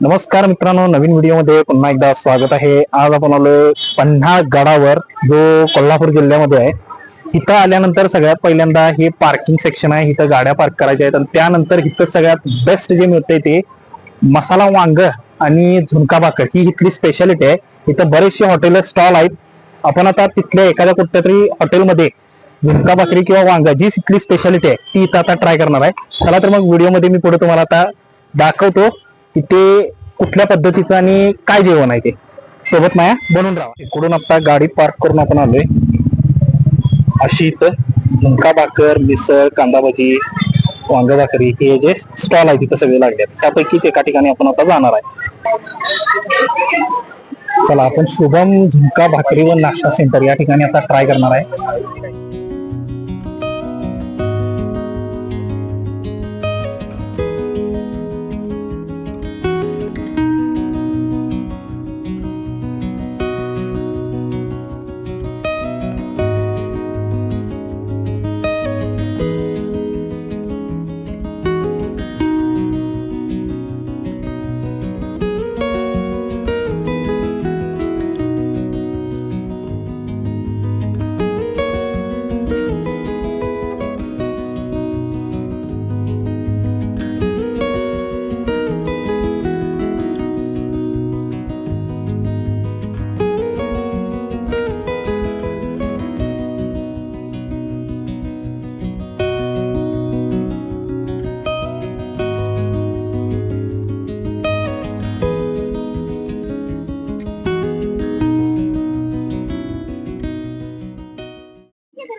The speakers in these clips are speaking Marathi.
नमस्कार मित्रांनो नवीन व्हिडिओमध्ये पुन्हा एकदा स्वागत आहे. आज आपण आलोय पन्हा गडावर जो कोल्हापूर जिल्ह्यामध्ये आहे. इथं आल्यानंतर सगळ्यात पहिल्यांदा हे पार्किंग सेक्शन आहे. इथं गाड्या पार्क करायच्या आहेत. आणि त्यानंतर इथं सगळ्यात बेस्ट जे मिळतंय ते मसाला वांग आणि झुणका भाकर. ही इथली स्पेशालिटी आहे. इथं बरेचसे हॉटेल स्टॉल आहेत. आपण आता तिथल्या एखाद्या कुठल्या तरी हॉटेलमध्ये झुणका भाकरी किंवा वांगा जी इथली स्पेशालिटी आहे ती इथं आता ट्राय करणार आहे. चला तर मग व्हिडिओमध्ये मी पुढे तुम्हाला आता दाखवतो. की ते कुठल्या पद्धतीचं आणि काय जेवण आहे ते? सोबत माया बनून राहा. इकडून आता गाडी पार्क करून आपण आलोय. अशी इथं झुणका भाकर मिसळ कांदा भजी वांग भाकरी हे जे स्टॉल आहे तिथं सगळे लागले आहेत त्यापैकीच एका ठिकाणी आपण आता जाणार आहे. चला आपण शुभम झुणका भाकरी व नाश्ता सेंटर या ठिकाणी आता ट्राय करणार आहे.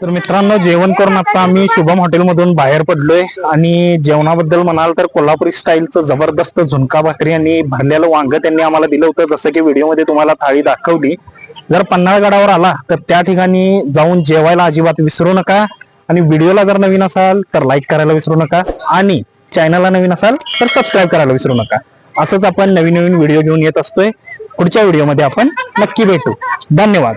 तर मित्रांनो जेवण करून आता आम्ही शुभम हॉटेलमधून बाहेर पडलोय. आणि जेवणाबद्दल म्हणाल तर कोल्हापुरी स्टाईलचं जबरदस्त झुणका भाकरी आणि भरलेलं वांग त्यांनी आम्हाला दिलं होतं जसं की व्हिडिओमध्ये तुम्हाला थाळी दाखवली. जर पन्हाळगडावर आला तर त्या ठिकाणी जाऊन जेवायला अजिबात विसरू नका. आणि व्हिडिओला जर नवीन असाल तर लाईक करायला विसरू नका. आणि चॅनलला नवीन असाल तर सबस्क्राईब करायला विसरू नका. असंच आपण नवीन नवीन व्हिडिओ घेऊन येत असतोय. पुढच्या व्हिडिओमध्ये आपण नक्की भेटू. धन्यवाद.